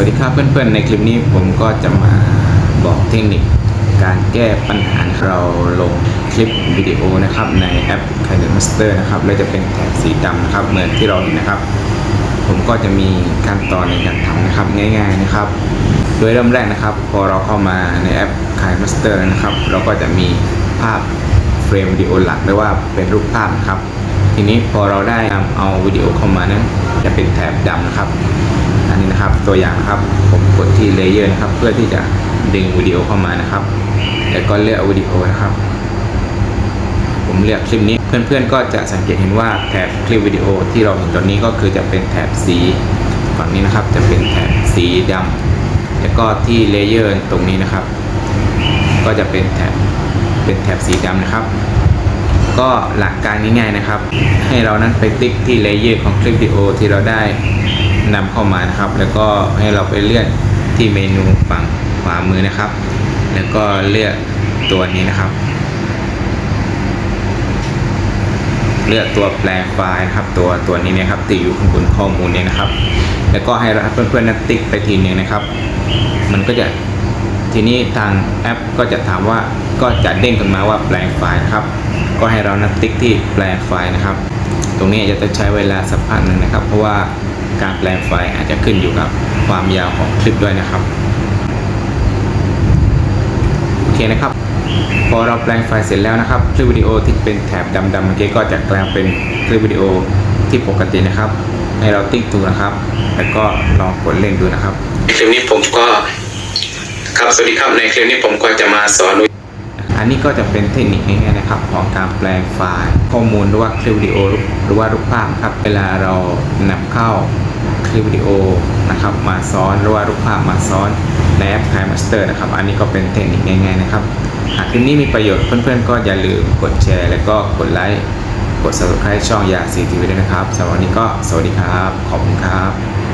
วัสดีครับเพื่อนๆ ในคลิปนี้ผมก็จะมาบอกเทคนิค การแก้ปัญหาเราลงคลิปวิดีโอนะครับในแอป k i n e Master นะครับและจะเป็นแถบสีดำนะครับเหมือนที่เราเห็นนะครับ ผมก็จะมีขั้นตอนในการทำนะครับง่าย ๆนะครับ โดยเริ่มแรกนะครับ พอเราเข้ามาในแอป k i n e Master นะครับ เราก็จะมีภาพเฟรมวิดีโอหลักหรือว่าเป็นรูปภาพครับ ทีนี้พอเราได้นำเอาวิดีโอเข้ามานั้นจะเป็นแถบดำนะครับอันนี้นะครับ ตัวอย่างครับ ผมกดที่เลเยอร์นะครับ เพื่อที่จะดึงวิดีโอเข้ามานะครับ แล้วก็เลือกวิดีโอนะครับ ผมเลือกคลิปนี้ เพื่อนๆก็จะสังเกตเห็นว่าแถบคลิปวิดีโอที่เราเห็นตอนนี้ก็คือจะเป็นแถบสีฝั่งนี้นะครับ จะเป็นแถบสีดำแล้วก็ที่เลเยอร์ตรงนี้นะครับ ก็จะเป็นแถบเป็นแถบสีดำนะครับ ก็หลักการง่ายๆนะครับ ให้เรานั้นไปติ๊กที่เลเยอร์ของคลิปวิดีโอที่เราได้ นำเข้ามานะครับ แล้วก็ให้เราไปเลือนที่เมนูฝั่งขวามือนะครับ แล้วก็เลือกตัวนี้นะครับ เลือกตัวแปลไฟล์นะครับตัวตัวนี้นะครับติดอยู่ข้างบนข้อมูลเนี่ยนะครับ แล้วก็ให้เราเพื่อนๆนั้นติ๊กไปทีหนึ่งนะครับ มันก็จะทีนี้ทางแอปก็จะถามว่าก็จะเด้งขึ้นมาว่าแปลงไฟล์นะครับ ก็ให้เรานั้นติ๊กที่แปลงไฟล์นะครับ ตรงนี้จะต้องใช้เวลาสักพักหนึ่งนะครับ เพราะว่า การแปลงไฟล์อาจจะขึ้นอยู่กับความยาวของคลิปด้วยนะครับโอเคนะครับ พอเราแปลงไฟล์เสร็จแล้วนะครับคลิปวิดีโอที่เป็นแถบดำๆเมื่อกี้ก็จะกลายเป็นคลิปวิดีโอที่ปกตินะครับ ให้เราติ๊กดูนะครับ แล้วก็ลองกดเล่นดูนะครับ คลิปนี้ผมก็ครับสวัสดีครับในคลิปนี้ผมก็จะมาสอน อันนี้ก็จะเป็นเทคนิคง่ายๆนะครับของการแปลงไฟล์ข้อมูลหรือว่าคลิปวิดีโอหรือว่ารูปภาพครับเวลาเรานำเข้าคลิปวิดีโอนะครับมาซ้อนหรือว่ารูปภาพมาซ้อนในแอป k i n e Master นะครับ อันนี้ก็เป็นเทคนิคง่ายๆนะครับ หากคลิปนี้มีประโยชน์เพื่อนๆ ก็อย่าลืมกดแชร์ แล้วก็กดไลค์กด subscribe ช่องยาสีทีวีด้วยนะครับสำหรับวันนี้ก็สวัสดีครับ ขอบคุณครับ